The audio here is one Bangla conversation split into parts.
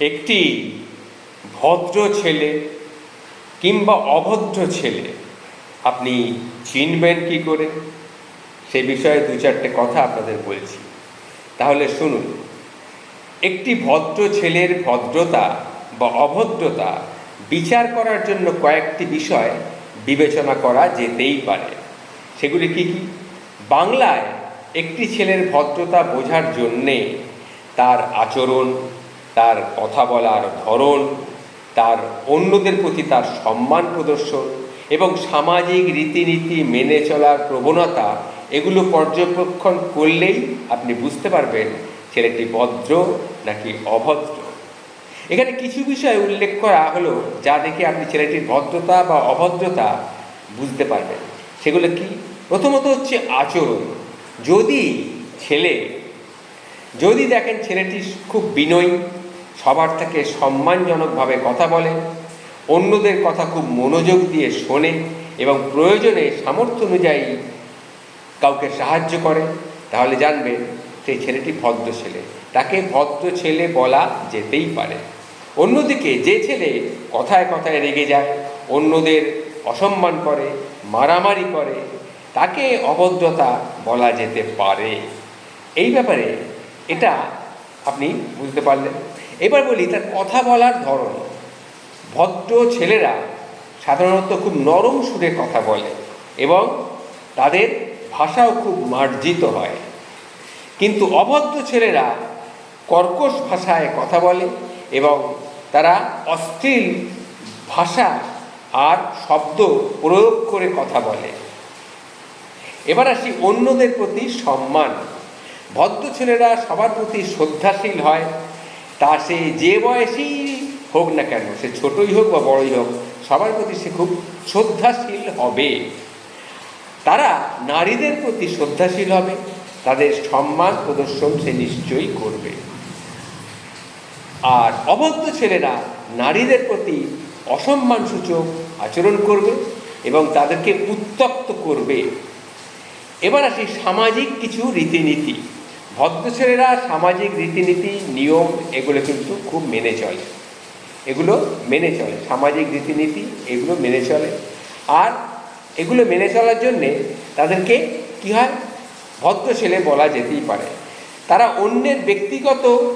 একটি ভদ্র ছেলে কিংবা অভদ্র ছেলে, আপনি চিনবেন কি করে? সে বিষয়ে দু চারটে কথা আপনাদের বলছি। তাহলে শুনুন, একটি ভদ্র ছেলের ভদ্রতা বা অভদ্রতা বিচার করার জন্য কয়েকটি বিষয় বিবেচনা করা যেতেই পারে। সেগুলি কি কি? বাংলায় একটি ছেলের ভদ্রতা বোঝার জন্যে তার আচরণ তার কথা বলার ধরন, তার অন্যদের প্রতি তার সম্মান প্রদর্শন এবং সামাজিক রীতিনীতি মেনে চলার প্রবণতা, এগুলো পর্যবেক্ষণ করলেই আপনি বুঝতে পারবেন ছেলেটি ভদ্র নাকি অভদ্র। এখানে কিছু বিষয় উল্লেখ করা হলো যা দেখে আপনি ছেলেটির ভদ্রতা বা অভদ্রতা বুঝতে পারবেন। সেগুলো কি? প্রথমত হচ্ছে আচরণ। যদি ছেলে, যদি দেখেন ছেলেটি খুব বিনয়ী সবার থেকে সম্মানজনকভাবে কথা বলে, অন্যদের কথা খুব মনোযোগ দিয়ে শোনে এবং প্রয়োজনে সামর্থ্য অনুযায়ী কাউকে সাহায্য করে, তাহলে জানবেন সেই ছেলেটি ভদ্র ছেলে। তাকে ভদ্র ছেলে বলা যেতেই পারে। অন্যদিকে যে ছেলে কথায় কথায় রেগে যায়, অন্যদের অসম্মান করে, মারামারি করে, তাকে অভদ্রতা বলা যেতে পারে। এই ব্যাপারে এটা আপনি বুঝতে পারলেন? এবার বলি, তার কথা বলার ধরন। ভদ্র ছেলেরা সাধারণত খুব নরম সুরে কথা বলে এবং তাদের ভাষাও খুব মার্জিত হয়। কিন্তু অভদ্র ছেলেরা কর্কশ ভাষায় কথা বলে এবং তারা অশ্লীল ভাষা আর শব্দ প্রয়োগ করে কথা বলে। এবার আসি অন্যদের প্রতি সম্মান। ভদ্র ছেলেরা সবার প্রতি শ্রদ্ধাশীল হয় তা সে যে বয়সেই হোক না কেন, সে ছোটই হোক বা বড়ই হোক, সবার প্রতি সে খুব শ্রদ্ধাশীল হবে। তারা নারীদের প্রতি শ্রদ্ধাশীল হবে, তাদের সম্মান প্রদর্শন সে নিশ্চয়ই করবে। আর অভদ্র ছেলেরা নারীদের প্রতি অসম্মানসূচক আচরণ করবে এবং তাদেরকে উত্তপ্ত করবে। এবার আসি সামাজিক কিছু রীতিনীতি। ভদ্র ছেলেরা সামাজিক রীতিনীতি, নিয়ম এগুলো কিন্তু খুব মেনে চলে। এগুলো মেনে চলে, সামাজিক রীতিনীতি এগুলো মেনে চলে। আর এগুলো মেনে চলার জন্যে তাদেরকে কী হয়? ভদ্র ছেলে বলা যেতেই পারে। তারা অন্যের ব্যক্তিগত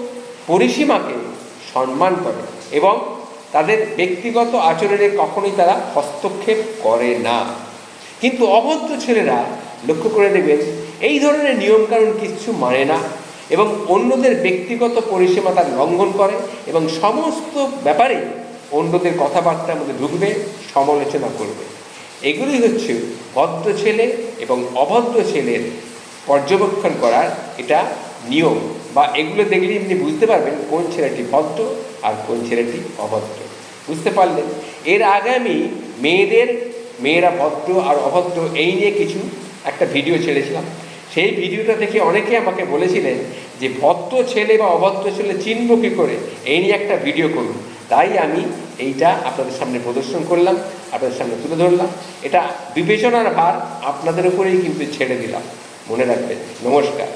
পরিসীমাকে সম্মান করে এবং তাদের ব্যক্তিগত আচরণে কখনোই তারা হস্তক্ষেপ করে না। কিন্তু অভদ্র ছেলেরা লক্ষ্য করে দেখবেন এই ধরনের নিয়মকানুন কিছু মানে না এবং অন্যদের ব্যক্তিগত পরিসীমা তার লঙ্ঘন করে এবং সমস্ত ব্যাপারে অন্যদের কথাবার্তার মধ্যে ঢুকবে, সমালোচনা করবে। এগুলি হচ্ছে ভদ্র ছেলে এবং অভদ্র ছেলের পর্যবেক্ষণ করার এটা নিয়ম বা এগুলো দেখলে আপনি বুঝতে পারবেন কোন ছেলেটি ভদ্র আর কোন ছেলেটি অভদ্র। বুঝতে পারলেন? এর আগে আমি মেয়েদের, মেয়েরা ভদ্র আর অভদ্র এই নিয়ে কিছু একটা ভিডিও ছেড়েছিলাম। সেই ভিডিওটা দেখে অনেকে আমাকে বলেছিলেন যে ভদ্র ছেলে বা অভদ্র ছেলে চিনব কী করে? এই নিয়ে একটা ভিডিও করুন। তাই আমি এইটা আপনাদের সামনে প্রদর্শন করলাম, আপনাদের সামনে তুলে ধরলাম। এটা বিবেচনার ভার আপনাদের উপরেই কিন্তু ছেড়ে দিলাম। মনে রাখবেন। নমস্কার।